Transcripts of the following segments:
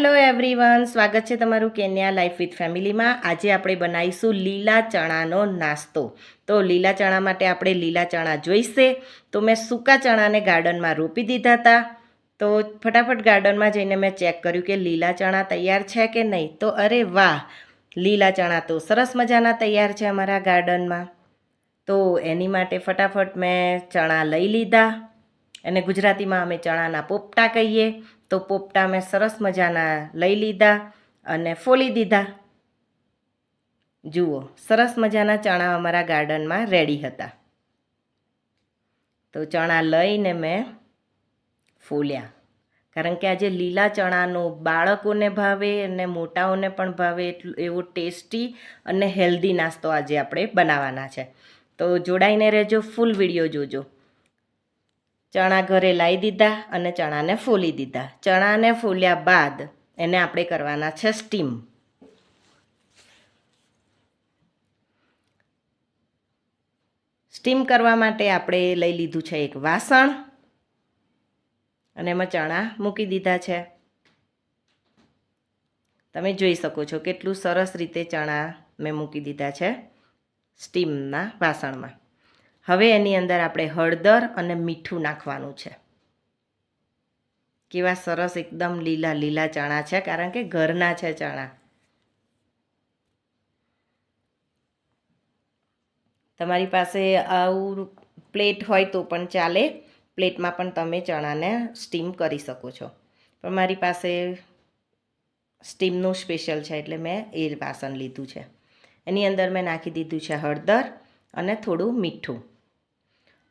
Hello everyone સ્વાગત છે તમારું કેન્યા લાઈફ વિથ ફેમિલીમાં આજે આપણે બનાવીશું લીલા ચણાનો નાસ્તો. તો લીલા ચણા માટે આપણે લીલા ચણા જોઈશે. તો મેં સૂકા ચણાને ગાર્ડનમાં રોપી દીધા હતા. તો ફટાફટ ગાર્ડનમાં જઈને મેં ચેક કર્યું કે લીલા ચણા તૈયાર છે કે નહીં. તો અરે વાહ, લીલા ચણા તો સરસ મજાના તૈયાર છે અમારા ગાર્ડનમાં. તો એની માટે ફટાફટ મેં ચણા લઈ લીધા. અને ગુજરાતીમાં અમે ચણાના પોપટા કહીએ. તો પોપટા મેં સરસ મજાના લઈ લીધા અને ફોલી દીધા. જુઓ, સરસ મજાના ચણા અમારા ગાર્ડનમાં રેડી હતા. તો ચણા લઈને મેં ફોલ્યા. કારણ કે આજે લીલા ચણાનો બાળકોને ભાવે અને મોટાઓને પણ ભાવે એટલું, એવો ટેસ્ટી અને હેલ્ધી નાસ્તો આજે આપણે બનાવવાના છે. તો જોડાઈને રહેજો, ફૂલ વીડિયો જોજો. ચણા ઘરે લાવી દીધા અને ચણાને ફોલી દીધા. ચણાને ફોલ્યા બાદ એને આપણે કરવાના છે સ્ટીમ સ્ટીમ કરવા માટે આપણે લઈ લીધું છે એક વાસણ અને એમાં ચણા મૂકી દીધા છે. તમે જોઈ શકો છો કેટલું સરસ રીતે ચણા મેં મૂકી દીધા છે સ્ટીમના વાસણમાં. હવે એની અંદર આપણે હળદર અને મીઠું નાખવાનું છે. કેવા સરસ એકદમ લીલા લીલા ચણા છે, કારણ કે ઘરના છે ચણા. તમારી પાસે આવું પ્લેટ હોય તો પણ ચાલે. પ્લેટમાં પણ તમે ચણાને સ્ટીમ કરી શકો છો. પણ મારી પાસે સ્ટીમનું સ્પેશિયલ છે, એટલે મેં એ વાસણ લીધું છે. એની અંદર મેં નાખી દીધું છે હળદર અને થોડું મીઠું.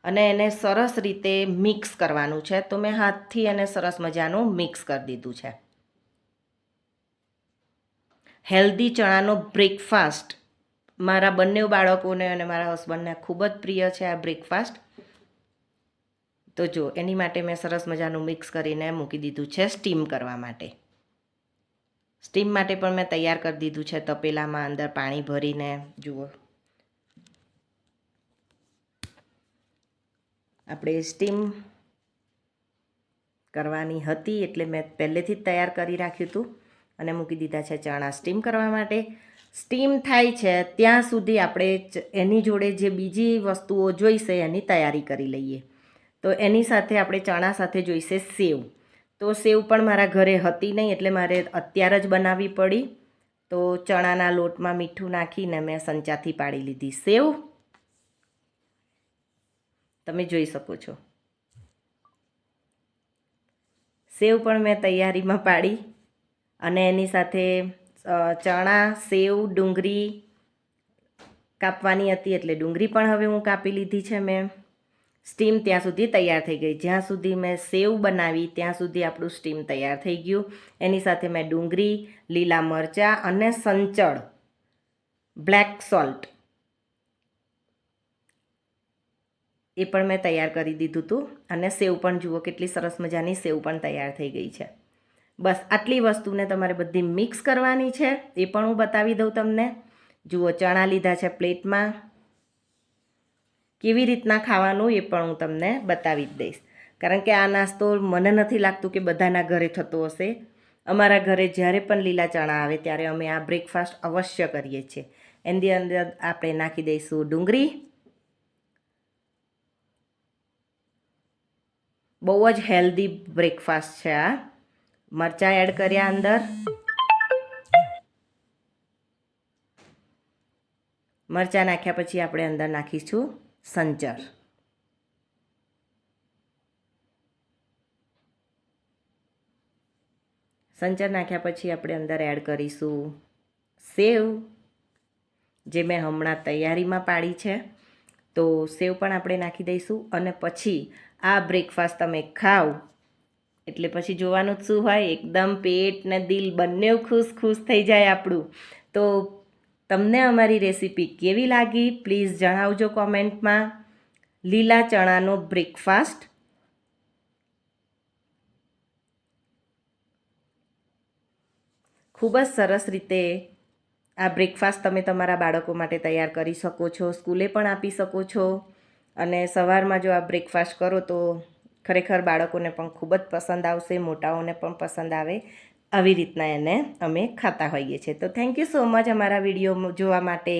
અને એને સરસ રીતે મિક્સ કરવાનું છે. તો મેં હાથથી એને સરસ મજાનું મિક્સ કરી દીધું છે. હેલ્ધી ચણાનો બ્રેકફાસ્ટ. મારા બંને બાળકોને અને મારા હસબન્ડને ખૂબ જ પ્રિય છે આ બ્રેકફાસ્ટ. તો જો, એની માટે મેં સરસ મજાનું મિક્સ કરીને મૂકી દીધું છે સ્ટીમ કરવા માટે. સ્ટીમ માટે પણ મેં તૈયાર કરી દીધું છે તપેલામાં અંદર પાણી ભરીને. જુઓ. આપણે સ્ટીમ કરવાની હતી એટલે મેં પહેલેથી જ તૈયાર કરી રાખ્યું હતું અને મૂકી દીધા છે ચણા સ્ટીમ કરવા માટે. સ્ટીમ થાય છે ત્યાં સુધી આપણે એની જોડે જે બીજી વસ્તુઓ જોઈશે એની તૈયારી કરી લઈએ. તો એની સાથે આપણે ચણા સાથે જોઈશે સેવ. તો સેવ પણ મારા ઘરે હતી નહીં એટલે મારે અત્યારે જ બનાવવી પડી. તો ચણાના લોટમાં મીઠું નાખીને મેં સંચાથી પાડી લીધી સેવ. તમે જોઈ શકો છો. સેવ પણ મેં તૈયારીમાં પાડી અને એની સાથે ચણા, સેવ, ડુંગળી કાપવાની હતી એટલે ડુંગળી પણ હવે હું કાપી લીધી છે મેં. સ્ટીમ ત્યાં સુધી તૈયાર થઈ ગઈ. જ્યાં સુધી મેં સેવ બનાવી ત્યાં સુધી આપણું સ્ટીમ તૈયાર થઈ ગયું. એની સાથે મેં ડુંગળી, લીલા મરચાં અને સંચળ. Black salt. એ પણ મેં તૈયાર કરી દીધું હતું અને સેવ પણ જુઓ કેટલી સરસ મજાની સેવ પણ તૈયાર થઈ ગઈ છે. બસ આટલી વસ્તુને તમારે બધી મિક્સ કરવાની છે, એ પણ હું બતાવી દઉં તમને. જુઓ ચણા લીધા છે પ્લેટમાં. કેવી રીતના ખાવાનું એ પણ હું તમને બતાવી જ દઈશ. કારણ કે આ નાસ્તો મને નથી લાગતું કે બધાના ઘરે થતો હશે. અમારા ઘરે જ્યારે પણ લીલા ચણા આવે ત્યારે અમે આ બ્રેકફાસ્ટ અવશ્ય કરીએ છીએ. એની અંદર આપણે નાખી દઈશું ડુંગળી બહુ જ હેલ્ધી બ્રેકફાસ્ટ છે આ. મરચાં એડ કર્યા અંદર. મરચાં નાખ્યા પછી આપણે અંદર નાખીશું સંચર. સંચર નાખ્યા પછી આપણે અંદર એડ કરીશું સેવ, જે મેં હમણાં તૈયારીમાં પાડી છે. તો સેવ પણ આપણે નાખી દઈશું અને પછી આ બ્રેકફાસ્ટ તમે ખાઓ. એટલે પછી જોવાનું જ શું હોય? એકદમ પેટ ને દિલ બંને ખુશ ખુશ થઈ જાય આપણું. તો તમને અમારી રેસીપી કેવી લાગી? પ્લીઝ જણાવજો કોમેન્ટમાં. લીલા ચણાનો બ્રેકફાસ્ટ ખૂબ જ સરસ રીતે આ બ્રેકફાસ્ટ તમે તમારા બાળકો માટે તૈયાર કરી શકો છો, સ્કૂલે પણ આપી શકો છો. અને સવારમાં જો આ બ્રેકફાસ્ટ કરો તો ખરેખર બાળકોને પણ ખૂબ જ પસંદ આવશે, મોટાઓને પણ પસંદ આવે આવી રીતના એને અમે ખાતા હોઈએ છીએ. તો થેન્ક યુ સો મચ અમારા વીડિયો જોવા માટે.